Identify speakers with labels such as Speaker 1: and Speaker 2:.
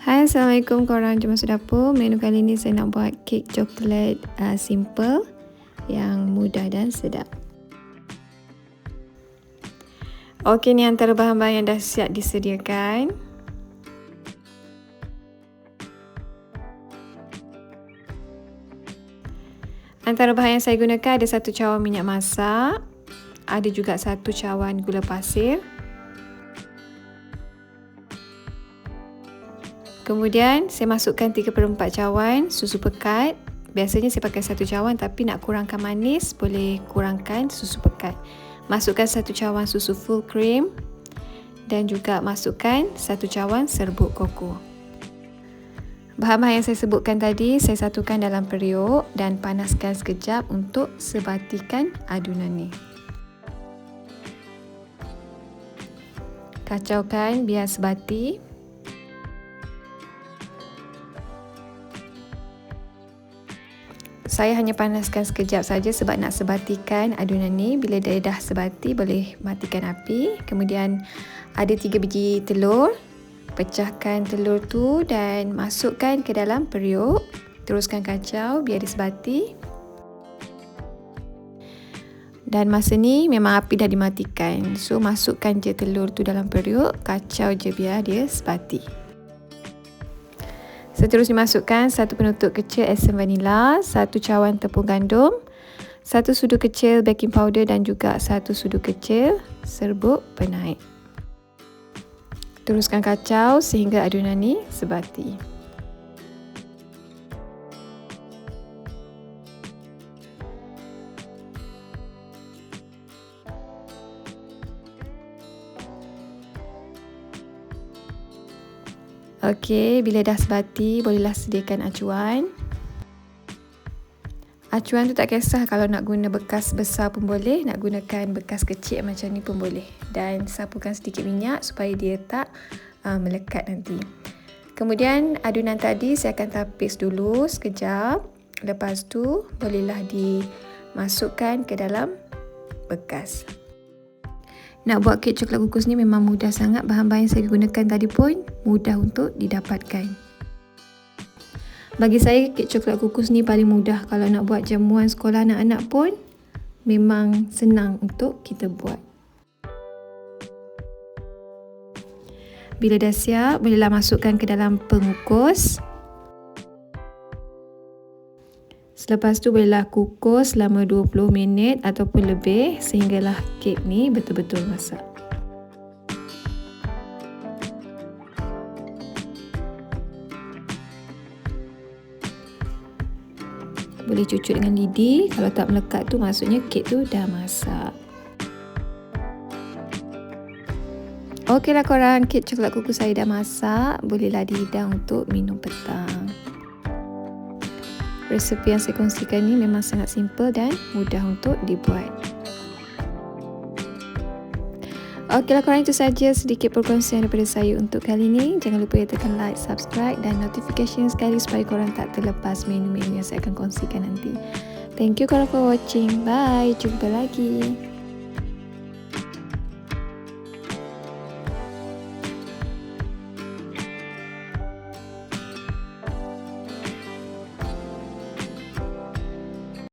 Speaker 1: Hai Assalamualaikum. Korang Jom masuk dapur. Menu kali ni saya nak buat kek coklat uh, simple Yang mudah dan sedap. Okey ni antara bahan-bahan yang dah siap disediakan. Antara bahan yang saya gunakan ada satu cawan minyak masak. Ada juga satu cawan gula pasir Kemudian saya masukkan 3 per 4 cawan susu pekat. Biasanya saya pakai satu cawan tapi nak kurangkan manis boleh kurangkan susu pekat. Masukkan satu cawan susu full cream dan juga masukkan satu cawan serbuk koko. Bahan-bahan yang saya sebutkan tadi saya satukan dalam periuk dan panaskan sekejap untuk sebatikan adunan ni. Kacaukan biar sebati. Saya hanya panaskan sekejap saja sebab nak sebatikan adunan ni. Bila dia dah sebati boleh matikan api. Kemudian ada tiga biji telur. Pecahkan telur tu dan masukkan ke dalam periuk. Teruskan kacau biar dia sebati. Dan masa ni memang api dah dimatikan. So masukkan je telur tu dalam periuk. Kacau je biar dia sebati. Seterusnya masukkan satu penutup kecil esen vanila, satu cawan tepung gandum, satu sudu kecil baking powder dan juga satu sudu kecil serbuk penaik. Teruskan kacau sehingga adunan ni sebati. Okey, bila dah sebati, bolehlah sediakan acuan. Acuan tu tak kisah kalau nak guna bekas besar pun boleh, nak gunakan bekas kecil macam ni pun boleh. Dan sapukan sedikit minyak supaya dia tak uh, melekat nanti. Kemudian adunan tadi saya akan tapis dulu sekejap. Lepas tu bolehlah dimasukkan ke dalam bekas. Nak buat kek coklat kukus ni memang mudah sangat. Bahan-bahan yang saya gunakan tadi pun mudah untuk didapatkan. Bagi saya kek coklat kukus ni paling mudah kalau nak buat jamuan sekolah anak-anak pun memang senang untuk kita buat. Bila dah siap, bolehlah masukkan ke dalam pengukus. Selepas tu bolehlah kukus selama 20 minit ataupun lebih sehinggalah kek ni betul-betul masak. Boleh cucuk dengan lidi. Kalau tak melekat tu maksudnya kek tu dah masak. Okeylah korang, kek coklat kukus saya dah masak. Bolehlah dihidang untuk minum petang. Resepi yang saya kongsikan ni memang sangat simple dan mudah untuk dibuat. Okeylah korang itu saja sedikit perkongsian daripada saya untuk kali ini. Jangan lupa ya tekan like, subscribe dan notification sekali supaya korang tak terlepas menu-menu yang saya akan kongsikan nanti. Thank you korang for watching. Bye. Jumpa lagi.